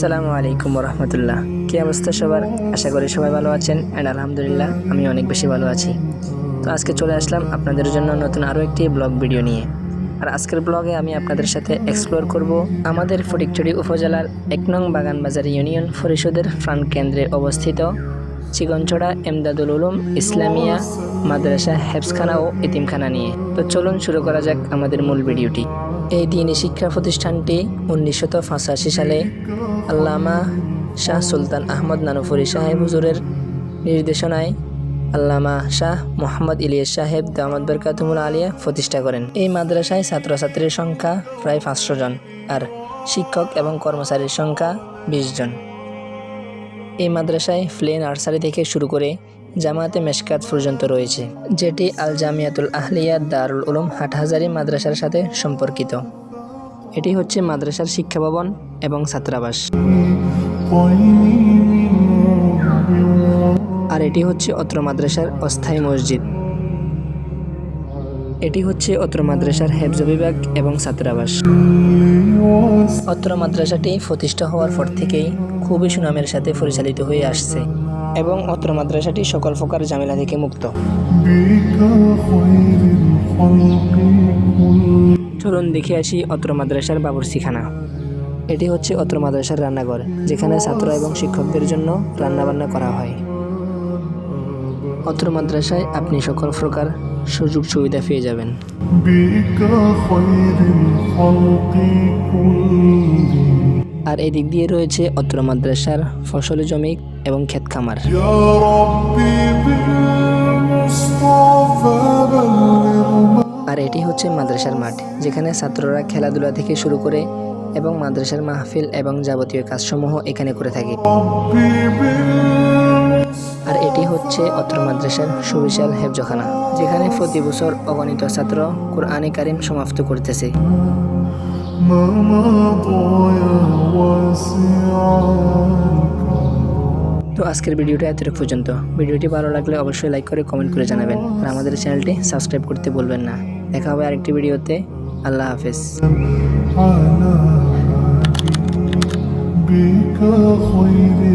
আসসালামু আলাইকুম রহমতুল্লাহ কী অবস্থা সবার? আশা করি সবাই ভালো আছেন। অ্যান্ড আলহামদুলিল্লাহ, আমি অনেক বেশি ভালো আছি। তো আজকে চলে আসলাম আপনাদের জন্য নতুন আরও একটি ব্লগ ভিডিও নিয়ে। আর আজকের ব্লগে আমি আপনাদের সাথে এক্সপ্লোর করব আমাদের ফটিকচুরি উপজেলার এক নং বাগানবাজার ইউনিয়ন পরিষদের প্রাণ কেন্দ্রে অবস্থিত চিকনছড়া এমদাদুল উলুম ইসলামিয়া মাদ্রাসা হেফসখানা ও ইতিমখানা নিয়ে। তো চলুন শুরু করা যাক আমাদের মূল ভিডিওটি। এই দিনী শিক্ষা প্রতিষ্ঠানটি উনিশশো পঁচাশি সালে আল্লামা শাহ সুলতান আহমদ নানুফুরি সাহেব হুজুরের নির্দেশনায় আল্লামা শাহ মোহাম্মদ ইলিয়াস সাহেব দামাদ বরকাতুমুল আলিয়া প্রতিষ্ঠা করেন। এই মাদ্রাসায় ছাত্রছাত্রীর সংখ্যা প্রায় পাঁচশো জন আর শিক্ষক এবং কর্মচারীর সংখ্যা বিশ জন। এই মাদ্রাসায় প্লে নার্সারি থেকে শুরু করে জামাতে মেশকাত পর্যন্ত রয়েছে, যেটি আল জামিয়াতুল আহলিয়া দারুল উলুম হাটহাজারি মাদ্রাসার সাথে সম্পর্কিত। এটি হচ্ছে মাদ্রাসার শিক্ষা ভবন এবং ছাত্রাবাস। আর এটি হচ্ছে অত্র মাদ্রাসার অস্থায়ী মসজিদ। এটি হচ্ছে অত্র মাদ্রাসার হেফজ বিভাগ এবং ছাত্রাবাস। অত্র মাদ্রাসাটি প্রতিষ্ঠা হওয়ার পর থেকেই খুবই সুনামের সাথে পরিচালিত হয়ে আসছে। এবং অত্র মাদ্রাসাটি সকল প্রকার ঝামেলা থেকে মুক্ত। চলুন দেখে আসি অত্র মাদ্রাসার বাবরসিখানা এটি হচ্ছে অত্র মাদ্রাসার রান্নাঘর, যেখানে ছাত্র এবং শিক্ষকদের জন্য রান্নাবান্না করা হয়। অত্র মাদ্রাসায় আপনি সকল প্রকার সুযোগ সুবিধা পেয়ে যাবেন। বিকা আর এদিক দিয়ে রয়েছে অত্র মাদ্রাসার ফসল জমি এবং ক্ষেত খামার। আর এটি হচ্ছে মাদ্রাসার মাঠ যেখানে ছাত্ররা খেলাধুলা থেকে শুরু করে এবং মাদ্রাসার মাহফিল এবং যাবতীয় কাজসমূহ এখানে করে থাকে। আর এটি হচ্ছে অত্র মাদ্রাসার সুবিশাল হেফজখানা যেখানে প্রতি বছর অগণিত ছাত্র কোরআনে কারিম সমাপ্ত করতেছে। তো আজকের ভিডিওটা এতটুকু পর্যন্ত ভিডিওটি ভালো লাগলে অবশ্যই লাইক করে কমেন্ট করে জানাবেন আর আমাদের চ্যানেলটি সাবস্ক্রাইব করতে বলবেন না দেখা হবে আরেকটি ভিডিওতে আল্লাহ হাফেজ على بك خير